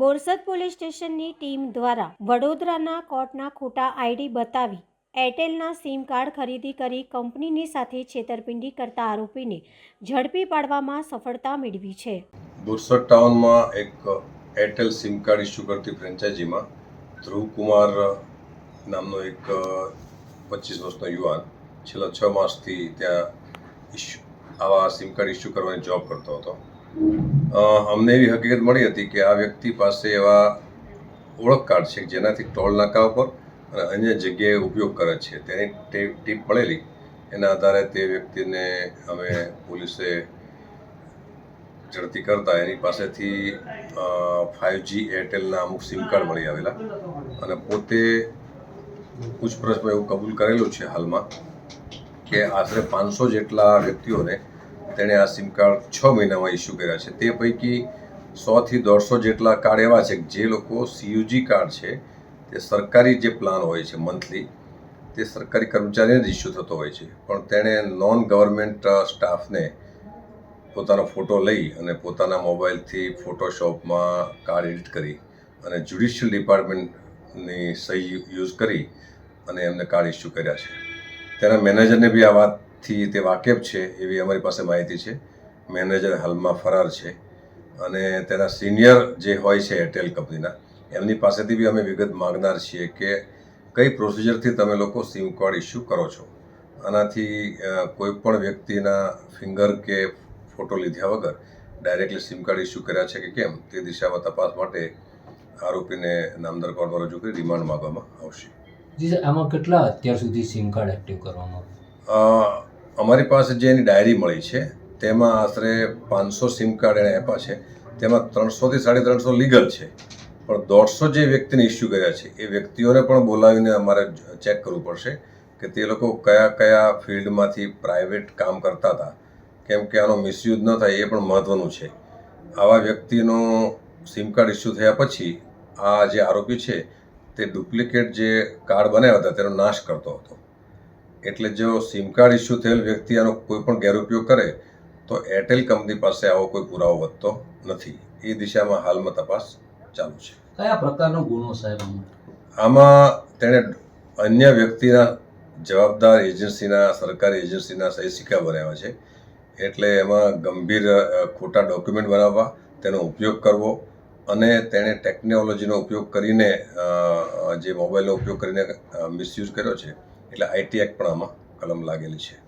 Borsad police સ્ટેશનની team દ્વારા વડોદરાના કોર્ટના ખોટા આઈડી બતાવી એરટેલના સિમ કાર્ડ ખરીદી કરી કંપનીની સાથે છેતરપિંડી કરતા આરોપીને ઝડપી પાડવામાં સફળતા મેળવી છે. બોરસદ ટાઉનમાં એક એરટેલ સિમ કાર્ડ ઇસ્યુ કરતી ફ્રેન્ચાઇઝીમાં ધ્રુવકુમાર નામનો એક પચીસ વર્ષનો યુવાન છેલ્લા છ માસથી ત્યાં આવા સિમ કાર્ડ ઇસ્યુ કરવાની જોબ કરતો હતો. અમને એવી હકીકત મળી હતી કે આ વ્યક્તિ પાસે એવા ઓળખ કાર્ડ છે જેનાથી ટોલ નાકા ઉપર અને અન્ય જગ્યાએ ઉપયોગ કરે છે. તેની ટીપ મળેલી. એના આધારે તે વ્યક્તિને અમે પોલીસે ઝડપી કરતા એની પાસેથી ફાઇવજી એરટેલના અમુક સિમ કાર્ડ મળી આવેલા. અને પોતે પૂછપરછમાં એવું કબૂલ કરેલું છે હાલમાં કે આશરે પાંચસો જેટલા વ્યક્તિઓને તેણે આ સિમ કાર્ડ છ મહિનામાં ઇસ્યુ કર્યા છે. તે પૈકી સોથી દોઢસો જેટલા કાર્ડ એવા છે જે લોકો સીયુજી કાર્ડ છે, તે સરકારી જે પ્લાન હોય છે મંથલી તે સરકારી કર્મચારીને જ ઇસ્યુ થતો હોય છે. પણ તેણે નોન ગવર્મેન્ટ સ્ટાફને પોતાનો ફોટો લઈ અને પોતાના મોબાઈલથી ફોટોશોપમાં કાર્ડ એડિટ કરી અને જ્યુડિશિયલ ડિપાર્ટમેન્ટની સહી યુઝ કરી અને એમને કાર્ડ ઇસ્યુ કર્યા છે. તેના મેનેજરને બી આ વાતથી તે વાકેફ છે એવી અમારી પાસે માહિતી છે. મેનેજર હાલમાં ફરાર છે અને તેના સિનિયર જે હોય છે એરટેલ કંપનીના એમની પાસેથી બી અમે વિગત માગનાર છીએ કે કઈ પ્રોસિજરથી તમે લોકો સિમ કાર્ડ ઇસ્યુ કરો છો? આનાથી કોઈપણ વ્યક્તિના ફિંગર કે ફોટો લીધા વગર ડાયરેક્ટલી સિમ કાર્ડ ઇસ્યુ કર્યા છે કે કેમ તે દિશામાં તપાસ માટે આરોપીને નામદાર કોર્ટમાં રજૂ કરી રિમાન્ડ માંગવામાં આવશે. જી સર આમાં કેટલા અત્યાર સુધી સિમ કાર્ડ એક્ટિવ કરવામાં અ, અમારી પાસે જે એની ડાયરી મળી છે, તેમાં આશરે પાંચસો સિમ કાર્ડ એણે આપ્યા છે. તેમાં ત્રણસોથી સાડી ત્રણસો લીગલ છે. પણ દોઢસો જે વ્યક્તિને ઇસ્યુ કર્યા છે, એ વ્યક્તિઓને પણ બોલાવીને અમારે ચેક કરવું પડશે કે તે લોકો કયા કયા ફિલ્ડમાંથી પ્રાઇવેટ કામ કરતા હતા. કેમ કે આનો મિસયુઝ ન થાય એ પણ મહત્ત્વનું છે. આવા વ્યક્તિનો સિમ કાર્ડ ઇસ્યુ થયા પછી આ જે આરોપી છે, તે ડુપ્લિકેટ જે કાર્ડ બનાવ્યા હતા, તેનો નાશ કરતો હતો. એટલે જો સિમ કાર્ડ ઇસ્યુ થયેલ વ્યક્તિ આનો કોઈ પણ ગેરઉપયોગ કરે તો એરટેલ કંપની પાસે આવો કોઈ પુરાવો વધતો નથી. એ દિશામાં હાલમાં તપાસ ચાલુ છે. કયા પ્રકારનો ગુનો સાહેબ આમાં? તેણે અન્ય વ્યક્તિના જવાબદાર એજન્સીના સરકારી એજન્સીના સહી સિક્કા બનાવ્યા છે. એટલે એમાં ગંભીર ખોટા ડોક્યુમેન્ટ બનાવવા તેનો ઉપયોગ કરવો અને તેણે ટેકનોલોજીનો ઉપયોગ કરીને જે મોબાઈલનો ઉપયોગ કરીને મિસયુઝ કર્યો છે. એટલે આઈટી એક્ટ પણ આમાં કલમ લાગેલી છે.